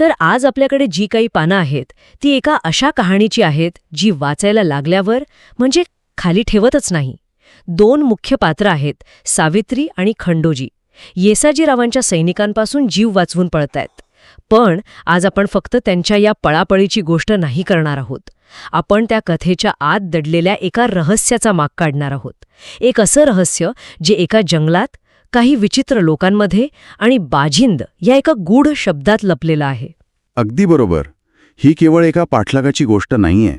तर आज आपल्याकडे जी काही पानं आहेत ती एका अशा कहाणीची आहेत जी वाचायला लागल्यावर म्हणजे खाली ठेवतच नाही. दोन मुख्य पात्र आहेत सावित्री आणि खंडोजी. येसाजीरावांच्या सैनिकांपासून जीव वाचवून पळतायत. पण आज आपण फक्त त्यांच्या या पळापळीची गोष्ट नाही करणार आहोत. आपण त्या कथेच्या आत दडलेल्या एका रहस्याचा माग काढणार आहोत. एक असं रहस्य जे एका जंगलात काही विचित्र लोकांमध्ये आणि बाजिंद या एका गूढ शब्दात लपलेला आहे. अगदी बरोबर. ही केवळ एका पाठलागाची गोष्ट नाहीये.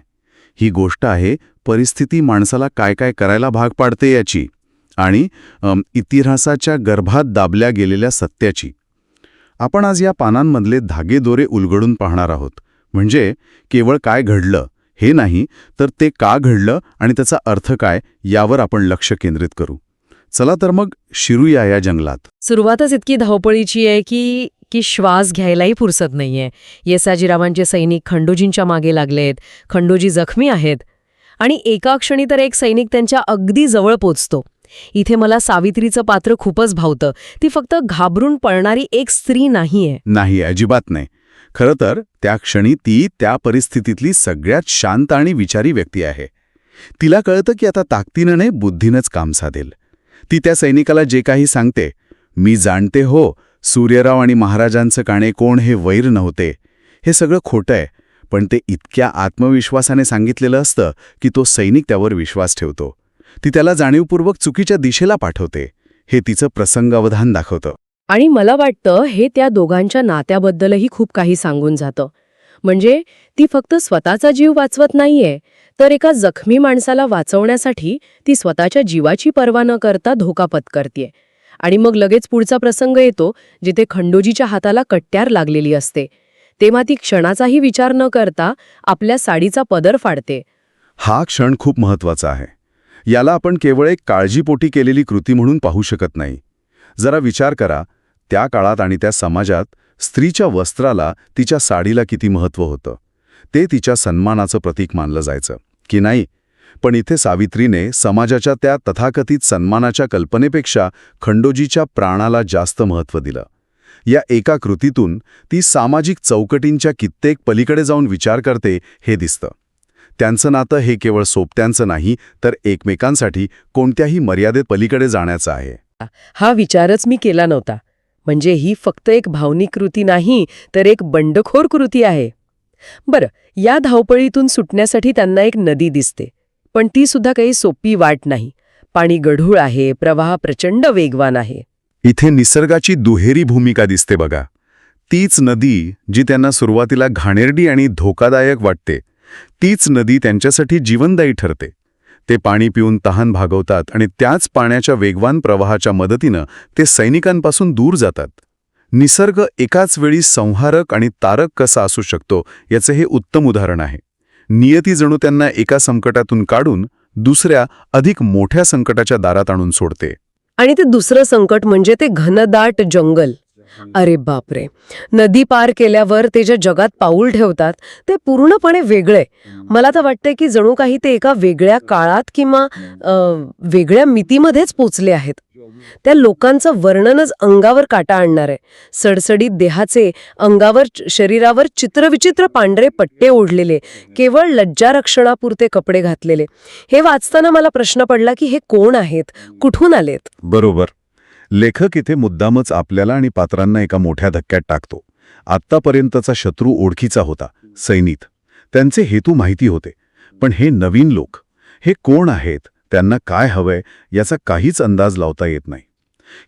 ही गोष्ट आहे परिस्थिती माणसाला काय काय करायला भाग पाडते याची आणि इतिहासाच्या गर्भात दाबल्या गेलेल्या सत्याची. आपण आज या पानांमधले धागेदोरे उलगडून पाहणार आहोत. म्हणजे केवळ काय घडलं हे नाही तर ते का घडलं आणि त्याचा अर्थ काय यावर आपण लक्ष केंद्रित करू. चला तर मग शिरूया या जंगलात. सुरुवातच इतकी धावपळीची आहे की की श्वास घ्यायलाही फुरसत नाहीये. येसाजीरावांचे सैनिक खंडोजींच्या मागे लागलेत. खंडोजी जखमी आहेत. आणि एका क्षणी तर एक सैनिक त्यांच्या अगदी जवळ पोचतो. इथे मला सावित्रीचं पात्र खूपच भावतं. ती फक्त घाबरून पळणारी एक स्त्री नाहीये. नाही अजिबात नाही. खरं तर त्या क्षणी ती त्या परिस्थितीतली सगळ्यात शांत आणि विचारी व्यक्ती आहे. तिला कळतं की आता ताकदीनं नाही बुद्धीनंच काम साधेल. ती त्या सैनिकाला जे काही सांगते मी जाणते हो सूर्यराव आणि महाराजांचं काणे कोण हे वैर नव्हते. हे सगळं खोटं आहे पण ते इतक्या आत्मविश्वासाने सांगितलेलं असतं की तो सैनिक त्यावर विश्वास ठेवतो. ती त्याला जाणीवपूर्वक चुकीच्या दिशेला पाठवते. हे तिचं प्रसंगावधान दाखवतं. आणि मला वाटतं हे त्या दोघांच्या नात्याबद्दलही खूप काही सांगून जातं. म्हणजे ती फक्त स्वतःचा जीव वाचवत नाहीये तर एका जखमी माणसाला वाचवण्यासाठी ती स्वतःच्या जीवाची पर्वा न करता धोका पत्करतीये. आणि मग लगेच पुढचा प्रसंग येतो जिथे खंडोजीच्या हाताला कट्ट्यार लागलेली असते. तेव्हा ती क्षणाचाही विचार न करता आपल्या साडीचा पदर फाडते. हा क्षण खूप महत्त्वाचा आहे. याला आपण केवळ एक काळजीपोटी केलेली कृती म्हणून पाहू शकत नाही. जरा विचार करा त्या काळात आणि त्या समाजात स्त्रीच्या वस्त्राला तिच्या साडीला किती महत्त्व होतं? ते तिच्या सन्मानाचं प्रतीक मानलं जायचं की नाही? पण इथे सावित्रीने समाजाच्या त्या तथाकथित सन्मानाच्या कल्पनेपेक्षा खंडोजीच्या प्राणाला जास्त महत्त्व दिलं. या एका कृतीतून ती सामाजिक चौकटींच्या कित्येक पलीकडे जाऊन विचार करते हे दिसतं. त्यांचं नातं हे केवळ सोबत्यांचं नाही तर एकमेकांसाठी कोणत्याही मर्यादेत पलीकडे जाण्याचं आहे. हा विचारच मी केला नव्हता. म्हणजे ही फक्त एक भावनिक कृती नाही तर एक बंडखोर कृती आहे. बरं या धावपळीतून सुटण्यासाठी त्यांना एक नदी दिसते पण ती सुद्धा काही सोपी वाट नाही. पाणी गढूळ आहे प्रवाह प्रचंड वेगवान आहे. इथे निसर्गाची दुहेरी भूमिका दिसते बघा. तीच नदी जी त्यांना सुरुवातीला घाणेरडी आणि धोकादायक वाटते तीच नदी त्यांच्यासाठी जीवनदायी ठरते. ते पाणी पिऊन तहान भागवतात आणि त्याच पाण्याच्या वेगवान प्रवाहाच्या मदतीनं ते सैनिकांपासून दूर जातात. निसर्ग एकाच वेळी संहारक आणि तारक कसा असू शकतो याचं हे उत्तम उदाहरण आहे. नियती जणू त्यांना एका संकटातून काढून दुसऱ्या अधिक मोठ्या संकटाच्या दारात आणून सोडते. आणि ते दुसरं संकट म्हणजे ते घनदाट जंगल. अरे बापरे. नदी पार केल्यावर ते ज्या जगात पाऊल ठेवतात ते पूर्णपणे वेगळे. मला तर वाटतंय की जणू काही ते एका वेगळ्या काळात किंवा वेगळ्या मितीमध्येच पोचले आहेत. त्या लोकांचं वर्णनच अंगावर काटा आणणार आहे. सडसडीत देहाचे अंगावर शरीरावर चित्रविचित्र पांढरे पट्टे ओढलेले केवळ लज्जारक्षणापुरते कपडे घातलेले. हे वाचताना मला प्रश्न पडला की हे कोण आहेत? कुठून आलेत? बरोबर. लेखक इथे मुद्दामच आपल्याला आणि पात्रांना एका मोठ्या धक्क्यात टाकतो. आत्तापर्यंतचा शत्रू ओळखीचा होता सैनिक. त्यांचे हेतू माहिती होते. पण हे नवीन लोक हे कोण आहेत त्यांना काय हवंय याचा काहीच अंदाज लावता येत नाही.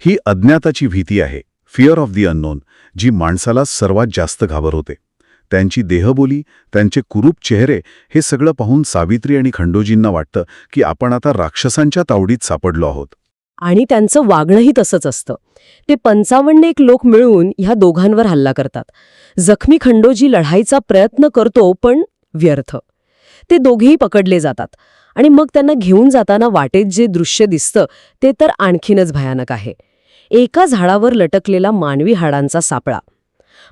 ही अज्ञाताची भीती आहे फिअर ऑफ दी अननोन जी माणसाला सर्वात जास्त घाबरवते त्यांची देहबोली त्यांचे कुरूप चेहरे हे सगळं पाहून सावित्री आणि खंडोजींना वाटतं की आपण आता राक्षसांच्या तावडीत सापडलो आहोत. आणि त्यांचं वागणंही तसंच असतं. ते पंचावन्न एक लोक मिळून ह्या दोघांवर हल्ला करतात. जखमी खंडोजी लढाईचा प्रयत्न करतो पण व्यर्थ. ते दोघेही पकडले जातात आणि मग त्यांना घेऊन जाताना वाटेत जे दृश्य दिसतं ते तर आणखीनच भयानक आहे. एका झाडावर लटकलेला मानवी हाडांचा सापळा.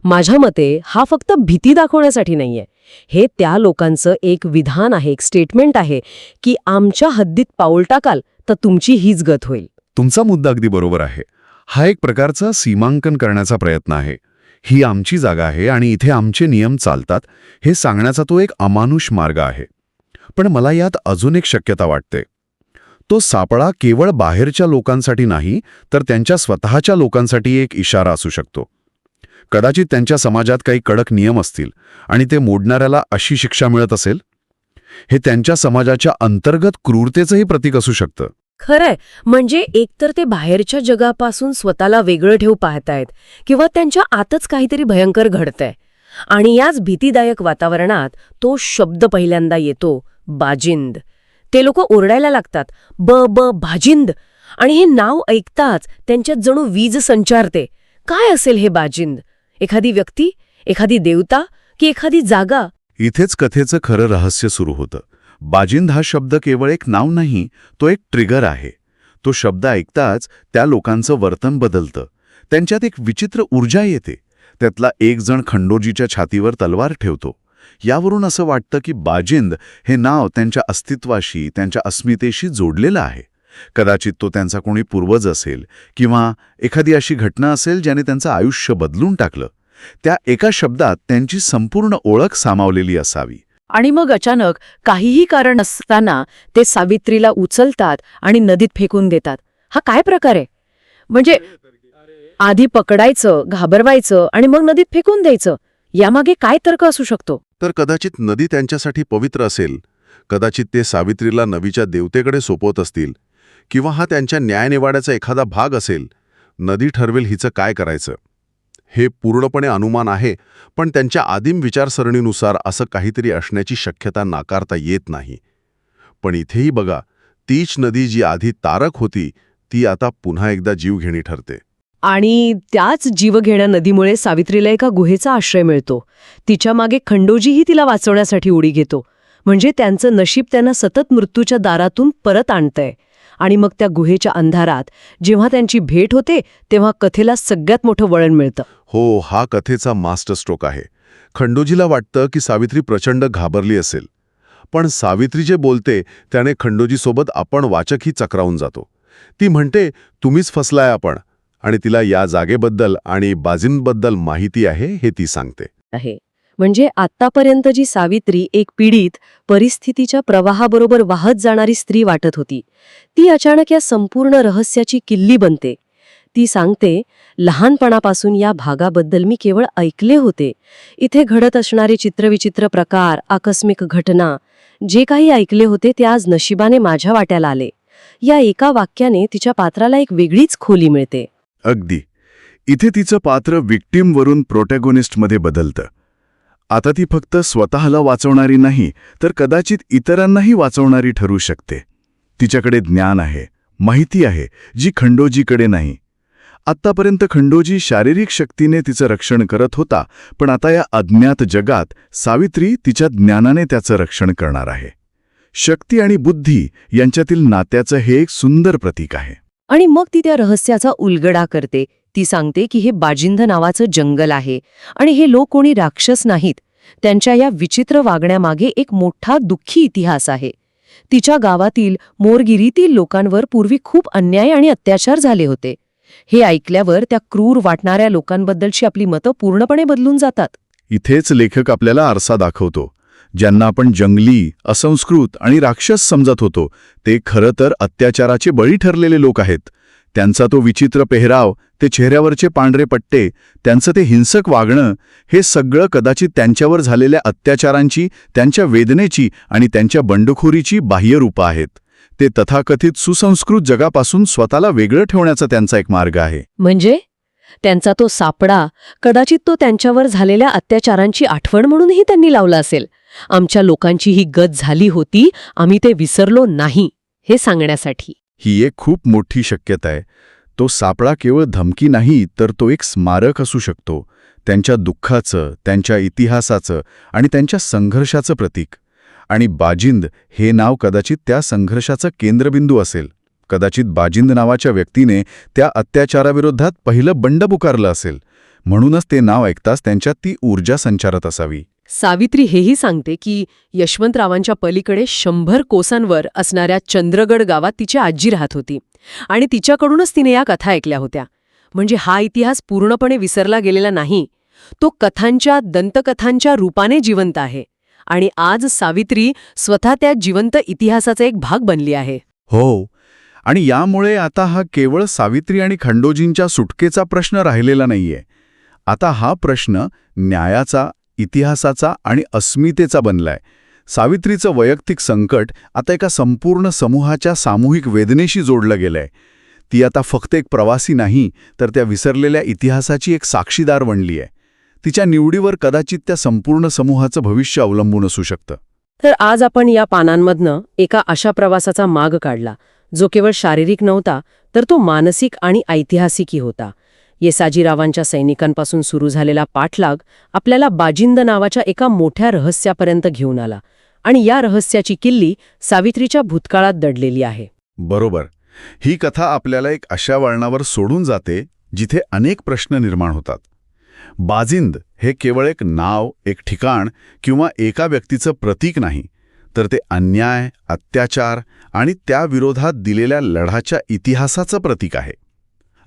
माझ्या मते हा फक्त भीती दाखवण्यासाठी नाहीये. हे त्या लोकांचं एक विधान आहे एक स्टेटमेंट आहे की आमच्या हद्दीत पाऊल टाकाल तर तुमची हीच गत होईल. तुमचा मुद्दा अगदी बरोबर आहे. हा एक प्रकारचा सीमांकन करण्याचा प्रयत्न आहे. ही आमची जागा आहे आणि इथे आमचे नियम चालतात. हे सांगण्याचा तो एक अमानुष मार्ग आहे. पण मला यात अजून एक शक्यता वाटते. तो सापळा केवळ बाहेरच्या लोकांसाठी नाही तर त्यांच्या स्वतःच्या लोकांसाठी एक इशारा असू शकतो. कदाचित त्यांच्या समाजात काही कडक नियम असतील आणि ते मोडणाऱ्याला अशी शिक्षा मिळत असेल? हे त्यांच्या समाजाच्या अंतर्गत क्रूरतेचंही प्रतीक असू शकतं. खरंय. म्हणजे एकतर ते बाहेरच्या जगापासून स्वतःला वेगळं ठेवू पाहतायत किंवा त्यांच्या आतच काहीतरी भयंकर घडतंय. आणि याच भीतीदायक वातावरणात तो शब्द पहिल्यांदा येतो बाजिंद. ते लोक ओरडायला लागतात ब ब भाजिंद आणि हे नाव ऐकताच त्यांच्यात जणू वीज संचारते. काय असेल हे बाजिंद? एखादी व्यक्ती? एखादी देवता? की एखादी जागा? इथेच कथेचं खरं रहस्य सुरू होतं. बाजिंद हा शब्द केवळ एक नाव नाही तो एक ट्रिगर आहे. तो शब्द ऐकताच त्या लोकांचं वर्तन बदलतं. त्यांच्यात एक विचित्र ऊर्जा येते. त्यातला एक जण खंडोजीच्या छातीवर तलवार ठेवतो. यावरून असं वाटतं की बाजिंद हे नाव त्यांच्या अस्तित्वाशी त्यांच्या अस्मितेशी जोडलेलं आहे. कदाचित तो त्यांचा कोणी पूर्वज असेल किंवा एखादी अशी घटना असेल ज्याने त्यांचं आयुष्य बदलून टाकलं. त्या एका शब्दात त्यांची संपूर्ण ओळख सामावलेली असावी. आणि मग अचानक काहीही कारण असताना ते सावित्रीला उचलतात आणि नदीत फेकून देतात. हा काय प्रकार आहे? म्हणजे आधी पकडायचं घाबरवायचं आणि मग नदीत फेकून द्यायचं यामागे काय तर्क असू शकतो? तर कदाचित नदी त्यांच्यासाठी पवित्र असेल. कदाचित ते सावित्रीला नवीच्या देवतेकडे सोपवत असतील किंवा हा त्यांच्या न्यायनिवाड्याचा एखादा भाग असेल. नदी ठरवेल हिचं काय करायचं. हे पूर्णपणे अनुमान आहे पण त्यांच्या आदिम विचारसरणीनुसार असं काहीतरी असण्याची शक्यता नाकारता येत नाही. पण इथेही बघा तीच नदी जी आधी तारक होती ती आता पुन्हा एकदा जीवघेणी ठरते. आणि त्याच जीवघेण्या नदीमुळे सावित्रीला एका गुहेचा आश्रय मिळतो. तिच्यामागे खंडोजीही तिला वाचवण्यासाठी उडी घेतो. म्हणजे त्यांचं नशीब त्यांना सतत मृत्यूच्या दारातून परत आणतंय. आणि मग त्या गुहेच्या अंधारात जेव्हा त्यांची भेट होते तेव्हा कथेला सगळ्यात मोठं वळण मिळतं. हो हा कथेचा मास्टर स्ट्रोक आहे. खंडोजीला वाटतं की सावित्री प्रचंड घाबरली असेल. पण सावित्री जे बोलते त्याने खंडोजीसोबत आपण वाचकही चक्रावून जातो. ती म्हणते तुम्हीच फसलाय आपण. आणि तिला या जागेबद्दल आणि बाजींबद्दल माहिती आहे हे ती सांगते. आहे. म्हणजे आत्तापर्यंत जी सावित्री एक पीडित परिस्थितीच्या प्रवाहाबरोबर वाहत जाणारी स्त्री वाटत होती. ती अचानक या संपूर्ण रहस्याची किल्ली बनते. ती सांगते लहानपणापासून या भागाबद्दल मी केवळ ऐकले होते. इथे घडत असणारे चित्रविचित्र प्रकार आकस्मिक घटना जे काही ऐकले होते ते आज नशिबाने माझ्या वाट्याला आले. या एका वाक्याने तिच्या पात्राला एक वेगळीच खोली मिळते. अगदी. इथे तिचं पात्र विक्टीमवरून प्रोटॅगोनिस्टमध्ये बदलतं. आता ती फक्त स्वतःला वाचवणारी नाही तर कदाचित इतरांनाही वाचवणारी ठरू शकते. तिच्याकडे ज्ञान आहे माहिती आहे जी खंडोजीकडे नाही. आत्तापर्यंत खंडोजी शारीरिक शक्तीने तिचं रक्षण करत होता पण आता या अज्ञात जगात सावित्री तिच्या ज्ञानाने त्याचं रक्षण करणार आहे. शक्ती आणि बुद्धी यांच्यातील नात्याचं हे एक सुंदर प्रतीक आहे. आणि मग ती त्या रहस्याचा उलगडा करते ती सांगते की हे बाजिंध नावाचं जंगल आहे आणि हे लोक कोणी राक्षस नाहीत. त्यांच्या या विचित्र वागण्यामागे एक मोठा दुःखी इतिहास आहे. तिच्या गावातील मोरगिरीतील लोकांवर पूर्वी खूप अन्याय आणि अत्याचार झाले होते. हे ऐकल्यावर त्या क्रूर वाटणाऱ्या लोकांबद्दलची आपली मतं पूर्णपणे बदलून जातात. इथेच लेखक आपल्याला आरसा दाखवतो. ज्यांना आपण जंगली असंस्कृत आणि राक्षस समजत होतो ते खरं तर अत्याचाराचे बळी ठरलेले लोक आहेत. त्यांचा तो विचित्र पेहराव ते चेहऱ्यावरचे पांढरे पट्टे त्यांचं ते हिंसक वागणं हे सगळं कदाचित त्यांच्यावर झालेल्या अत्याचारांची त्यांच्या वेदनेची आणि त्यांच्या बंडखोरीची बाह्य रूपं आहेत. ते तथाकथित सुसंस्कृत जगापासून स्वतःला वेगळं ठेवण्याचा त्यांचा एक मार्ग आहे. म्हणजे? त्यांचा तो सापडा कदाचित तो त्यांच्यावर झालेल्या अत्याचारांची आठवण म्हणूनही त्यांनी लावला असेल. आमच्या लोकांची ही गत झाली होती आम्ही ते विसरलो नाही हे सांगण्यासाठी. ही एक खूप मोठी शक्यता आहे. तो सापळा केवळ धमकी नाही तर तो एक स्मारक असू शकतो. त्यांच्या दुःखाचं त्यांच्या इतिहासाचं आणि त्यांच्या संघर्षाचं प्रतीक. आणि बाजिंद हे नाव कदाचित त्या संघर्षाचं केंद्रबिंदू असेल. कदाचित बाजिंद नावाच्या व्यक्तीने त्या अत्याचाराविरोधात पहिलं बंड पुकारलं असेल. म्हणूनच ते नाव ऐकताच त्यांच्यात ती ऊर्जा संचारत असावी. सावित्री हेही सांगते की यशवंतरावांच्या पलीकडे शंभर कोसांवर असणाऱ्या चंद्रगड गावात तिची आजी राहत होती आणि तिच्याकडूनच तिने या कथा ऐकल्या होत्या. म्हणजे हा इतिहास पूर्णपणे विसरला गेलेला नाही तो कथांच्या दंतकथांच्या रूपाने जिवंत आहे आणि आज सावित्री स्वतः त्या जिवंत इतिहासाचा एक भाग बनली आहे. हो आणि यामुळे आता हा केवळ सावित्री आणि खंडोजींच्या सुटकेचा प्रश्न राहिलेला नाहीये. आता हा प्रश्न न्यायाचा इतिहासाचा आणि अस्मितेचा बनलाय. सावित्रीचं वैयक्तिक संकट आता एका संपूर्ण समूहाच्या सामूहिक वेदनेशी जोडलं गेलंय. ती आता फक्त एक प्रवासी नाही तर त्या विसरलेल्या इतिहासाची एक साक्षीदार बनली आहे तिच्या निवडीवर कदाचित त्या संपूर्ण समूहाचं भविष्य अवलंबून असू शकतं. तर आज आपण या पानांमधनं एका अशा प्रवासाचा माग काढला जो केवळ शारीरिक नव्हता तर तो मानसिक आणि ऐतिहासिकही होता. येसाजीरावांच्या सैनिकांपासून सुरू झालेला पाठलाग आपल्याला बाजिंद नावाच्या एका मोठ्या रहस्यापर्यंत घेऊन आला आणि या रहस्याची किल्ली सावित्रीच्या भूतकाळात दडलेली आहे. बरोबर. ही कथा आपल्याला एक अशा वळणावर सोडून जाते जिथे अनेक प्रश्न निर्माण होतात. बाजिंद हे केवळ एक नाव एक ठिकाण किंवा एका व्यक्तीचं प्रतीक नाही तर ते अन्याय अत्याचार आणि त्याविरोधात दिलेल्या लढाच्या इतिहासाचं प्रतीक आहे.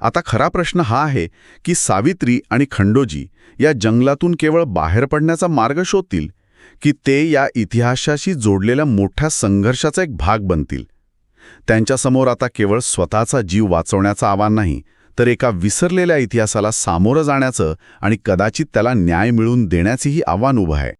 आता खरा प्रश्न हा आहे की सावित्री आणि खंडोजी या जंगलातून केवळ बाहेर पडण्याचा मार्ग शोधतील की ते या इतिहासाशी जोडलेल्या मोठ्या संघर्षाचा एक भाग बनतील? त्यांच्यासमोर आता केवळ स्वतःचा जीव वाचवण्याचं आव्हान नाही तर एका विसरलेल्या इतिहासाला सामोरं जाण्याचं आणि कदाचित त्याला न्याय मिळवून देण्याचेही आव्हान उभं आहे.